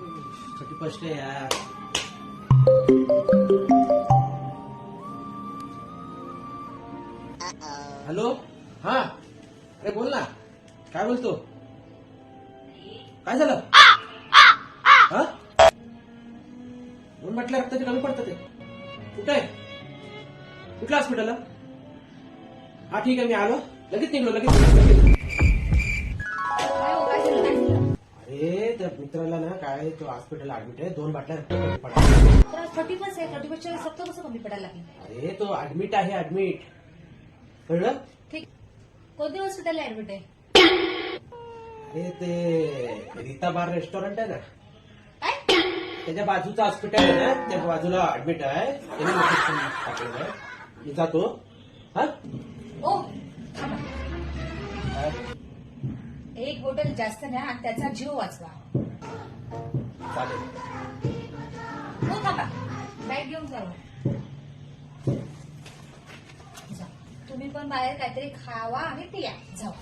Thirty first आहे यार. Hello? हा? अरे बोल ना. काय बोलतो? काय झालं? हा? म्हणून म्हटलं रक्ताचे कमी पडतं ते. कुठे आहे? कुठल्या हॉस्पिटल हा ठीक आहे मी आलो. लगेच निघलो लगेच मित्राला ना काय तो हॉस्पिटल ऍडमिट आहे दोन बाटल्या रक्त कमी तर आज थर्टी आहे थर्टी बसच्या सप्त कसं कमी पडायला लागेल? अरे तो ऍडमिट आहे ऍडमिट कळलं? ठीक. कोणत्या हॉस्पिटलला ऍडमिट आहे? अरे ते रीता बार रेस्टॉरंट आहे ना. काय? त्याच्या बाजूचं हॉस्पिटल आहे ना त्या बाजूला ऍडमिट आहे. त्याने टाकलेलं आहे. मी जातो. हा? ओ थांबा. एक बॉटल जास्त न्या आणि त्याचा जीव वाचवा. चालेल. हो थांबा बॅग घेऊन जाऊ. जा. तुम्ही पण बाहेर काहीतरी खावा आणि पिया. जाऊ.